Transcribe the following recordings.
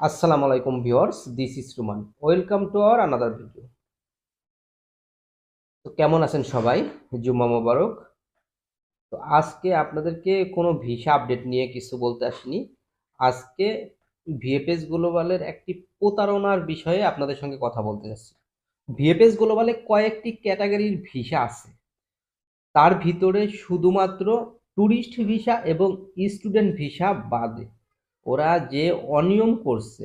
আসসালামু আলাইকুম viewers, this is Ruman. Welcome to our another video. তো কেমন আছেন সবাই? জুম্মা মোবারক। তো আজকে আপনাদেরকে কোনো ভিসা আপডেট নিয়ে কিছু বলতে আসিনি। আজকে ভিএফএস গ্লোবালের একটি প্রতারণার বিষয়ে আপনাদের সঙ্গে কথা বলতে যাচ্ছি। ভিএফএস গ্লোবালে কয়েকটি ক্যাটাগরির ভিসা আছে। তার ভিতরে শুধুমাত্র ট্যুরিস্ট ভিসা এবং স্টুডেন্ট ভিসা বাদে ওরা যে অনিয়ম করছে,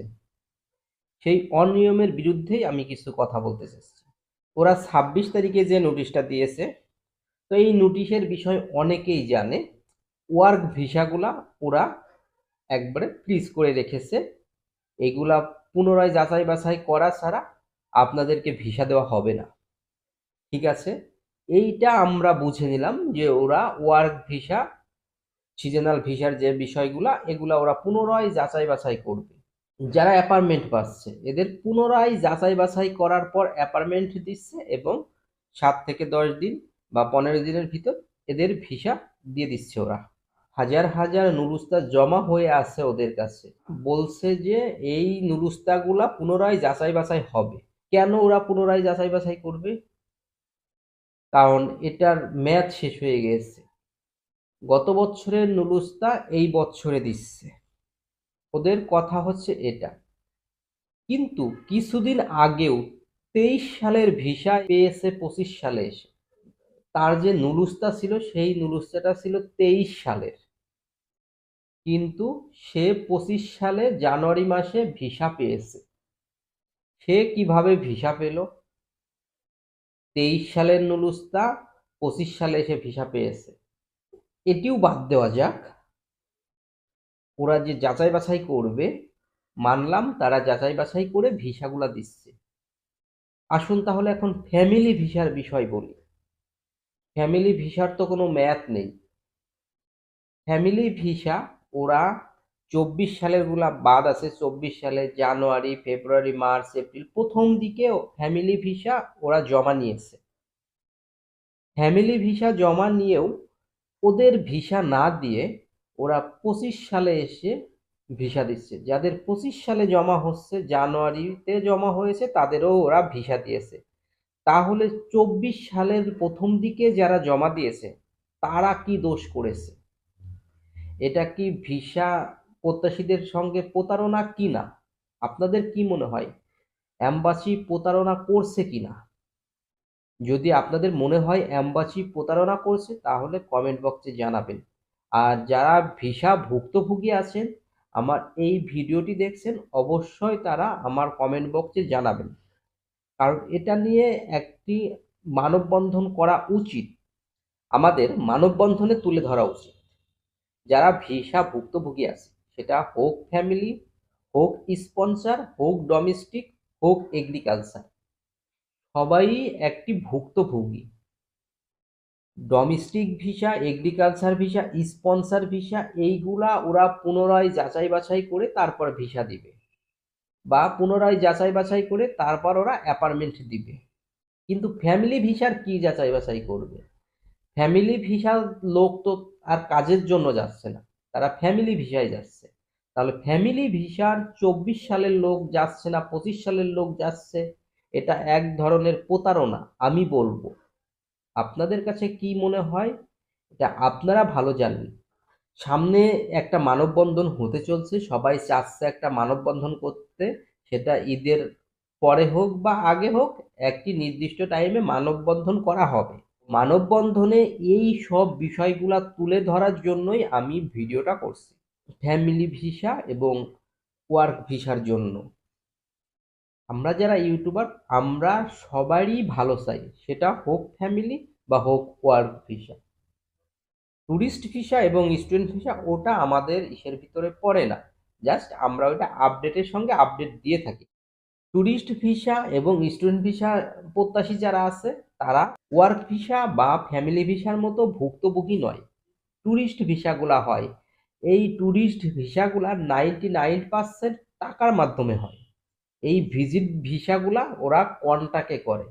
সেই অনিয়মের বিরুদ্ধেই আমি কিছু কথা বলতে চাচ্ছি। ওরা ছাব্বিশ তারিখে যে নোটিশটা দিয়েছে, তো এই নোটিশের বিষয় অনেকেই জানে, ওয়ার্ক ভিসাগুলা ওরা একবারে ফ্রিজ করে রেখেছে। এগুলা পুনরায় যাচাই বাছাই করা ছাড়া আপনাদেরকে ভিসা দেওয়া হবে না। ঠিক আছে? এইটা আমরা বুঝে নিলাম যে ওরা ওয়ার্ক ভিসা সিজনাল ভিসার যে বিষয়গুলা, এগুলা ওরা পুনরায় যাচাই বাছাই করবে। যারা অ্যাপার্টমেন্ট পাচ্ছে, এদের পুনরায় যাচাই বাছাই করার পর অ্যাপার্টমেন্ট দিচ্ছে এবং সাত থেকে দশ দিন বা পনেরো দিনের ভিতর এদের ভিসা দিয়ে দিচ্ছে ওরা। হাজার হাজার নুরুস্তা জমা হয়ে আছে ওদের কাছে। বলছে যে এই নুরুস্তাগুলা পুনরায় যাচাই বাছাই হবে। কেন ওরা পুনরায় যাচাই বাছাই করবে? কারণ এটার মেয়াদ শেষ হয়ে গেছে। গত বছরের নুলুস্তা এই বছরে দিচ্ছে। ওদের কথা হচ্ছে এটা। কিন্তু কিছুদিন আগেও তেইশ সালের ভিসা পেয়েছে পঁচিশ সালে এসে। তার যে নুলুস্তা ছিল, সেই নুলুস্তাটা ছিল তেইশ সালের। কিন্তু সে পঁচিশ সালে জানুয়ারি মাসে ভিসা পেয়েছে। সে কীভাবে ভিসা পেল? তেইশ সালের নুলুস্তা পঁচিশ সালে এসে ভিসা পেয়েছে। এটিও বাদ দেওয়া যাক। ওরা যে যাচাই বাছাই করবে, মানলাম তারা যাচাই বাছাই করে ভিসাগুলা দিচ্ছে। আসুন তাহলে এখন ফ্যামিলি ভিসার বিষয় বলি। ফ্যামিলি ভিসার তো কোনো ম্যাথ নেই। ফ্যামিলি ভিসা ওরা চব্বিশ সালেরগুলা বাদ আছে। চব্বিশ সালে জানুয়ারি, ফেব্রুয়ারি, মার্চ, এপ্রিল প্রথম দিকে ফ্যামিলি ভিসা ওরা জমা নিয়েছে। ফ্যামিলি ভিসা জমা নিয়েও ওদের ভিসা না দিয়ে ওরা পঁচিশ সালে এসে ভিসা দিচ্ছে। যাদের পঁচিশ সালে জমা হচ্ছে, জানুয়ারিতে জমা হয়েছে, তাদেরও ওরা ভিসা দিয়েছে। তাহলে চব্বিশ সালের প্রথম দিকে যারা জমা দিয়েছে, তারা কি দোষ করেছে? এটা কি ভিসা প্রত্যাশীদের সঙ্গে প্রতারণা কি না আপনাদের কি মনে হয়? অ্যাম্বাসি প্রতারণা করছে কি না যদি আপনাদের মনে হয় অ্যাম্বাসি প্রতারণা করছে, তাহলে কমেন্ট বক্সে জানাবেন। আর যারা ভিসা ভুক্তভোগী আছেন, আমার এই ভিডিওটি দেখছেন, অবশ্যই তারা আমার কমেন্ট বক্সে জানাবেন। কারণ এটা নিয়ে একটি মানববন্ধন করা উচিত। আমাদের মানববন্ধনে তুলে ধরা উচিত। যারা ভিসা ভুক্তভোগী আছে, সেটা হোক ফ্যামিলি হোক স্পন্সর হোক ডোমেস্টিক হোক এগ্রিকালচার সবাই একটি ভুক্তভোগী। Domestic visa agriculture visa sponsor visa এইগুলা ওরা পুনরায় যাচাই বাছাই করে তারপর ভিসা দিবে। বা পুনরায় যাচাই বাছাই করে তারপর ওরা অ্যাপার্টমেন্ট দিবে। কিন্তু ফ্যামিলি ভিসার কি যাচাই বাছাই করবে? ফ্যামিলি ভিসা লোক তো আর কাজের জন্য যাচ্ছে না। তারা ফ্যামিলি ভিসায় যাচ্ছে। তাহলে ফ্যামিলি ভিসার চব্বিশ সালের লোক যাচ্ছে না, পঁচিশ সালের লোক যাচ্ছে। এটা এক ধরনের প্রতারণা, আমি বলব। আপনাদের কাছে কি মনে হয়? এটা আপনারা ভালো জানেন। সামনে একটা মানববন্ধন হতে চলছে, সবাই চাচ্ছে একটা মানববন্ধন করতে, সেটা ঈদের পরে হোক বা আগে হোক, একটি নির্দিষ্ট টাইমে মানববন্ধন করা হবে। মানববন্ধনে এই সব বিষয়গুলা তুলে ধরার জন্যই আমি ভিডিওটা করছি। ফ্যামিলি ভিসা এবং ওয়ার্ক ভিসার জন্য। আমরা যারা ইউটিউবার, আমরা সবারই ভালো চাই। সেটা হোক ফ্যামিলি বা হোক ওয়ার্ক ভিসা। ট্যুরিস্ট ভিসা এবং স্টুডেন্ট ভিসা, ওটা আমাদের ইসের ভিতরে পড়ে না। জাস্ট আমরা ওটা আপডেটের সঙ্গে আপডেট দিয়ে থাকি। ট্যুরিস্ট ভিসা এবং স্টুডেন্ট ভিসা প্রত্যাশী যারা আছে, তারা ওয়ার্ক ভিসা বা ফ্যামিলি ভিসার মতো ভুক্তভোগী নয়। ট্যুরিস্ট ভিসাগুলা হয়। এই ট্যুরিস্ট ভিসাগুলা নাইনটি নাইন পার্সেন্ট টাকার মাধ্যমে হয়। এই ভিজিট ভিসাগুলা ওরা কন্টাক্টে করে।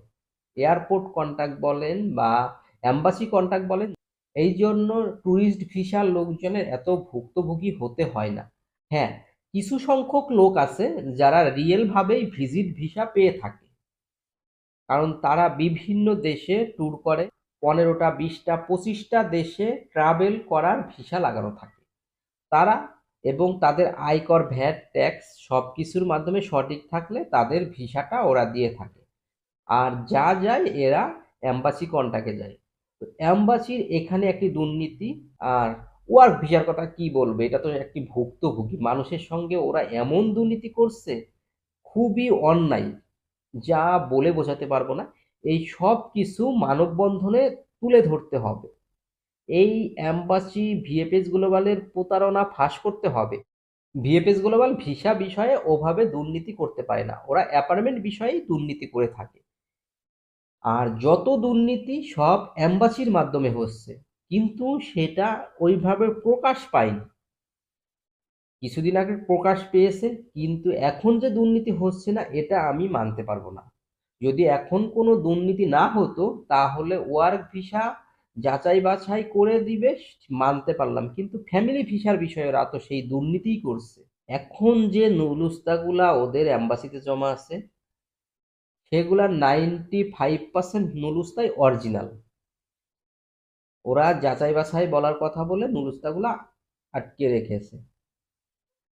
এয়ারপোর্ট কন্ট্যাক্ট বলেন বা অ্যাম্বাসি কন্ট্যাক্ট বলেন, এই জন্য ট্যুরিস্ট ভিসার লোকজনের এত ভুক্তভোগী হতে হয় না। হ্যাঁ কিছু সংখ্যক লোক আছে যারা রিয়েলভাবেই ভিজিট ভিসা পেয়ে থাকে। কারণ তারা বিভিন্ন দেশে ট্যুর করে, পনেরোটা, বিশটা, পঁচিশটা দেশে ট্রাভেল করার ভিসা লাগানো থাকে। তারা এবং তাদের আয়কর, ভ্যাট, ট্যাক্স সব কিছুর মাধ্যমে সঠিক থাকলে তাদের ভিসাটা ওরা দিয়ে থাকে। আর যা যায় এরা অ্যাম্বাসি কন্টাক্টে যায়। তো অ্যাম্বাসির এখানে একটি দুর্নীতি, আর ওয়ার্ক ভিসার কথা কি বলবে? এটা তো একটি ভুক্তভোগী। মানুষের সঙ্গে ওরা এমন দুর্নীতি করছে, খুবই অন্যায়, যা বলে বোঝাতে পারব না। এই সব কিছু মানববন্ধনে তুলে ধরতে হবে। এই অ্যাম্বাসি ভিএফএস গ্লোবালের প্রতারণা ফাঁস করতে হবে। ভিএফএস গ্লোবাল ভিসা বিষয়ে ওভাবে দুর্নীতি করতে পারে না। ওরা অ্যাপার্টমেন্ট বিষয়েই দুর্নীতি করে থাকে। আর যত দুর্নীতি সব অ্যাম্বাসির মাধ্যমে হচ্ছে, কিন্তু সেটা ওইভাবে প্রকাশ পায়নি। কিছুদিন আগে প্রকাশ পেয়েছে, কিন্তু এখন যে দুর্নীতি হচ্ছে না, এটা আমি মানতে পারব না। যদি এখন কোনো দুর্নীতি না হতো, তাহলে ওয়ার্ক ভিসা যাচাই বাছাই করে দিবে, মানতে পারলাম। কিন্তু ফ্যামিলি ভিসার বিষয়ে ওরা তো সেই দুর্নীতিই করছে। এখন যে নুলুস্তাগুলা ওদের অ্যাম্বাসিতে জমা আছে সেগুলার নাইনটি ফাইভ পার্সেন্ট নুলুস্তাই অরিজিনাল ওরা যাচাই বাছাই বলার কথা বলে নুলুস্তাগুলা আটকে রেখেছে।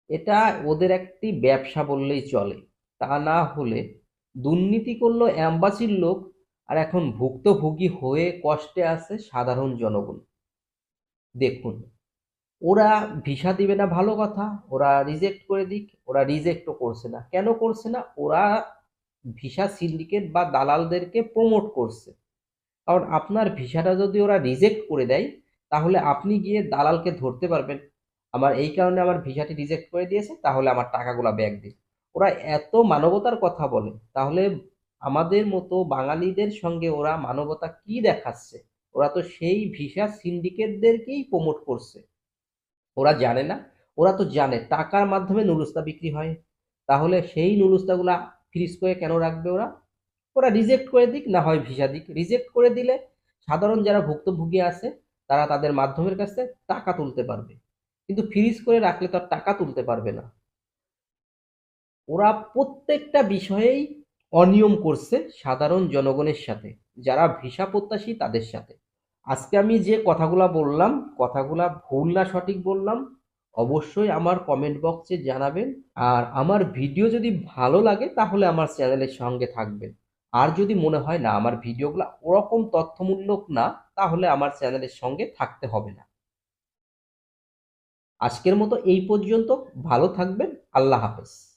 এটা ওদের একটি ব্যবসা বললেই চলে। তা না হলে দুর্নীতি করল অ্যাম্বাসির লোক আর এখন ভুক্তভোগী হয়ে কষ্টে আছে সাধারণ জনগণ। দেখুন, ওরা ভিসা দিবে না ভালো কথা, ওরা রিজেক্ট করে দিক, ওরা রিজেক্টও করছে না। কেন করছে না? ওরা ভিসা সিন্ডিকেট বা দালালদেরকে প্রমোট করছে। কারণ আপনার ভিসাটা যদি ওরা রিজেক্ট করে দেয়, তাহলে আপনি গিয়ে দালালকে ধরতে পারবেন। আমার এই কারণে আমার ভিসাটি রিজেক্ট করে দিয়েছে, তাহলে আমার টাকাগুলো ব্যাক দিন। ওরা এত মানবতার কথা বলে, তাহলে আমাদের মতো বাঙালিদের সঙ্গে ওরা মানবতা কি দেখাচ্ছে? ওরা তো সেই ভিসা সিন্ডিকেটদেরকেই প্রমোট করছে। ওরা জানে না? ওরা তো জানে, টাকার মাধ্যমে নুরুস্তা বিক্রি হয়। তাহলে সেই নুরুস্তাগুলা ফ্রিজ করে কেন রাখবে ওরা? ওরা রিজেক্ট করে দিক, না হয় ভিসা দিক। রিজেক্ট করে দিলে সাধারণ যারা ভুক্তভোগী আছে, তারা তাদের মাধ্যমের কাছে টাকা তুলতে পারবে। কিন্তু ফ্রিজ করে রাখলে তো টাকা তুলতে পারবে না। ওরা প্রত্যেকটা বিষয়েই অনিয়ম করছে সাধারণ জনগণের সাথে, যারা ভিসা প্রত্যাশী তাদের সাথে। আজকে আমি যে কথাগুলা বললাম, কথাগুলা ভুল না সঠিক বললাম, অবশ্যই আমার কমেন্ট বক্সে জানাবেন। আর আমার ভিডিও যদি ভালো লাগে, তাহলে আমার চ্যানেলের সঙ্গে থাকবেন। আর যদি মনে হয়, না, আমার ভিডিওগুলো ওরকম তথ্যমূলক না, তাহলে আমার চ্যানেলের সঙ্গে থাকতে হবে না। আজকের মতো এই পর্যন্ত। ভালো থাকবেন। আল্লাহ হাফেজ।